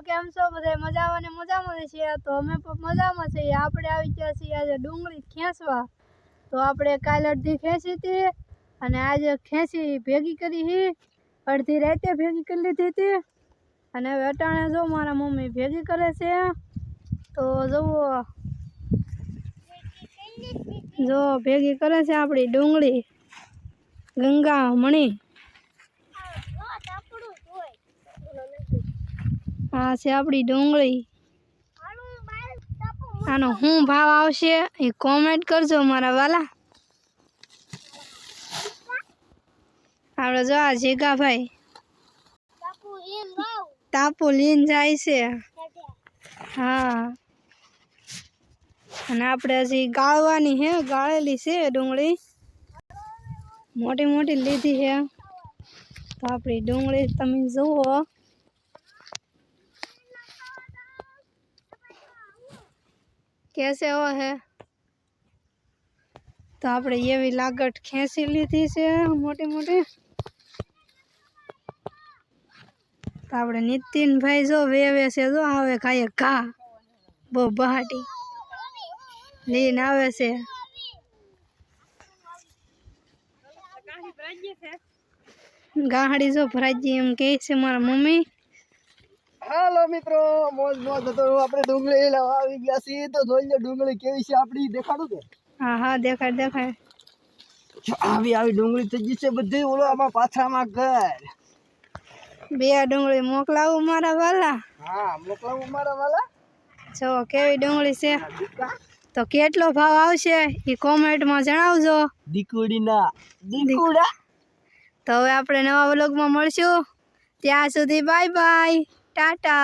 કેમ છો? બધા મજામાં ને મજામાં છીએ તો અમે પણ મજામાં છીએ. આપણે આવી ગયા છીએ આજે ડુંગળી ખેંચવા. તો આપણે કાલ અડધી ખેંચી હતી અને આજે ખેંચી ભેગી કરી હતી અડધી રાતે ભેગી કરી લીધી હતી. અને હવે અટાણે જો મારા મમ્મી ભેગી કરે છે. તો જુઓ. જો ભેગી કરે છે આપણી ડુંગળી. ગંગા મણી. આ છે આપણી ડુંગળી. આનો શું ભાવ આવશે એ કોમેન્ટ કરજો મારા વાલા. આપણે જો આ જીગાભાઈ. તાપુ લીન જાય છે. હા. અને આપણે હજી ગાળવાની છે ગાળેલી છે ડુંગળી. મોટી મોટી લીધી છે તો આપણી ડુંગળી તમે જુઓ. कैसे हो है? तो आप ये भी लागट खेसी ली थी से मोटे मोटे तो आप नितिन भाई जो वे वे से जो आवे खाए घा बो बहाटी लीन आवे से। गाड़ी जो भराजी एम कह मार मम्मी। હાલો મિત્રો મોજ મોજ હતો આપણે ડુંગળી લેવા આવી ગયા છીએ. તો જોઈ લો ડુંગળી કેવી છે આપણી. દેખાડું કે? હા હા દેખાડ દેખાડ. આવી આવી ડુંગળી થઈ ગઈ છે બધી. ઓલો આમાં પાથરામાં ઘર. બે ડુંગળી મોકલાવું મારા વાલા? હા મોકલાવું મારા વાલા? જો કેવી ડુંગળી છે? તો કેટલો ભાવ આવશે એ કોમેન્ટમાં જણાવજો. દીકુડીના. દીકુડા? તો હવે આપણે નવા વ્લોગમાં મળશું. ત્યાં સુધી બાય બાય টাটা